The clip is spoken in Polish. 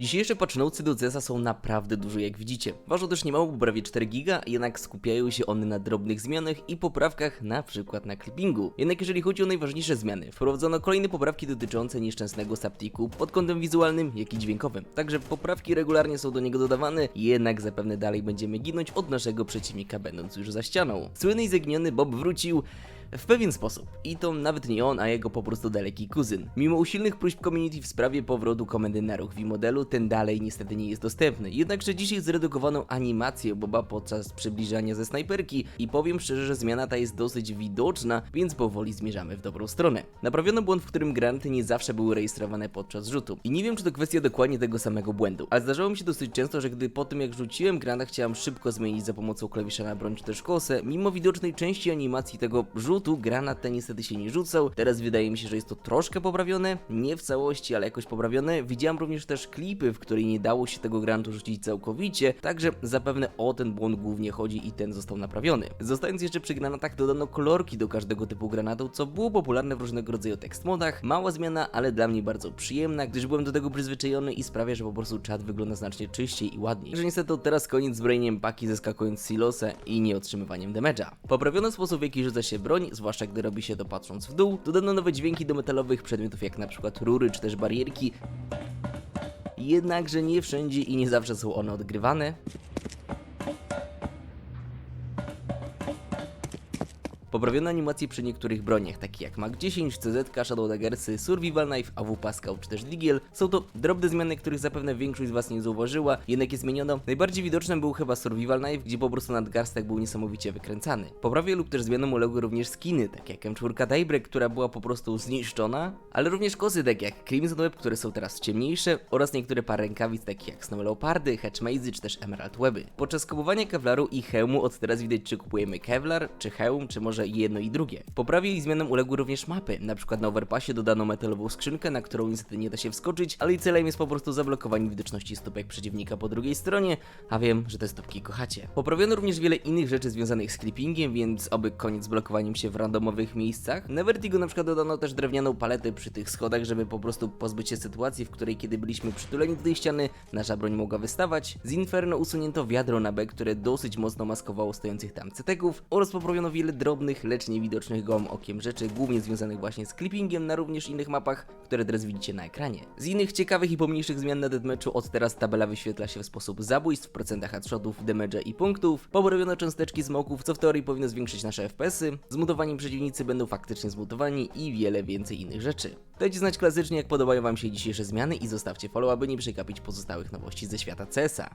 Dzisiejsze patch notesy do CS są naprawdę duże jak widzicie. Ważą też niemało, bo prawie 4 giga, jednak skupiają się one na drobnych zmianach i poprawkach, na przykład na clippingu. Jednak jeżeli chodzi o najważniejsze zmiany, wprowadzono kolejne poprawki dotyczące nieszczęsnego saptiku pod kątem wizualnym, jak i dźwiękowym. Także poprawki regularnie są do niego dodawane, jednak zapewne dalej będziemy ginąć od naszego przeciwnika będąc już za ścianą. Słynny i zaginiony Bob wrócił w pewien sposób. I to nawet nie on, a jego po prostu daleki kuzyn. Mimo usilnych próśb community w sprawie powrotu komendy na ruch V-modelu, ten dalej niestety nie jest dostępny. Jednakże dzisiaj zredukowano animację Boba podczas przybliżania ze snajperki i powiem szczerze, że zmiana ta jest dosyć widoczna, więc powoli zmierzamy w dobrą stronę. Naprawiono błąd, w którym granaty nie zawsze były rejestrowane podczas rzutu. I nie wiem, czy to kwestia dokładnie tego samego błędu, ale zdarzało mi się dosyć często, że gdy po tym jak rzuciłem granat, chciałem szybko zmienić za pomocą klawisza na broń czy też kosę, mimo widocznej części animacji tego rzutu, granat ten niestety się nie rzucał. Teraz wydaje mi się, że jest to troszkę poprawione, nie w całości, ale jakoś poprawione. Widziałem również też klipy, w której nie dało się tego granatu rzucić całkowicie, także zapewne o ten błąd głównie chodzi i ten został naprawiony. Zostając jeszcze przy granatach, dodano kolorki do każdego typu granatu, co było popularne w różnego rodzaju tekst modach. Mała zmiana, ale dla mnie bardzo przyjemna, gdyż byłem do tego przyzwyczajony i sprawia, że po prostu czat wygląda znacznie czyściej i ładniej. Że niestety od teraz koniec z brainiem paki zeskakując silosa i nie otrzymywaniem damage'a. Poprawiono sposób w jaki rzuca się broń, zwłaszcza gdy robi się to patrząc w dół. Dodano nowe dźwięki do metalowych przedmiotów jak na przykład rury czy też barierki. Jednakże nie wszędzie i nie zawsze są one odgrywane. Poprawiono animacje przy niektórych broniach, takich jak Mag 10, CZ, Shadow Daggersy, Survival Knife, AW Pascal czy też Digiel. Są to drobne zmiany, których zapewne większość z Was nie zauważyła, jednak je zmieniono. Najbardziej widocznym był chyba Survival Knife, gdzie po prostu nadgarstek był niesamowicie wykręcany. Poprawie lub też zmianom uległy również skiny, tak jak M4 Daybreak, która była po prostu zniszczona, ale również kosy, tak jak Crimson Web, które są teraz ciemniejsze oraz niektóre pary rękawic, takich jak Snow Leopardy, Hedge Mazy czy też Emerald Weby. Podczas kupowania Kevlaru i hełmu od teraz widać, czy kupujemy Kevlar, czy hełm, czy może jedno i drugie. Poprawie i zmianom uległy również mapy. Na przykład na Overpassie dodano metalową skrzynkę, na którą niestety nie da się wskoczyć, ale i celem jest po prostu zablokowanie widoczności stópek przeciwnika po drugiej stronie, a wiem, że te stópki kochacie. Poprawiono również wiele innych rzeczy związanych z clippingiem, więc oby koniec z blokowaniem się w randomowych miejscach. Na Vertigo na przykład dodano też drewnianą paletę przy tych schodach, żeby po prostu pozbyć się sytuacji, w której kiedy byliśmy przytuleni do tej ściany, nasza broń mogła wystawać. Z Inferno usunięto wiadro na B, które dosyć mocno maskowało stojących tam ceteków oraz poprawiono wiele drobnych, lecz niewidocznych gołym okiem rzeczy, głównie związanych właśnie z clippingiem na również innych mapach, które teraz widzicie na ekranie. Z innych ciekawych i pomniejszych zmian na deathmatchu od teraz tabela wyświetla się w sposób zabójstw, procentach headshotów, damage'a i punktów. Poprawiono cząsteczki smoków, co w teorii powinno zwiększyć nasze FPS-y. Zmutowani przeciwnicy będą faktycznie zmutowani i wiele więcej innych rzeczy. Dajcie znać klasycznie, jak podobają Wam się dzisiejsze zmiany i zostawcie follow, aby nie przegapić pozostałych nowości ze świata CS-a.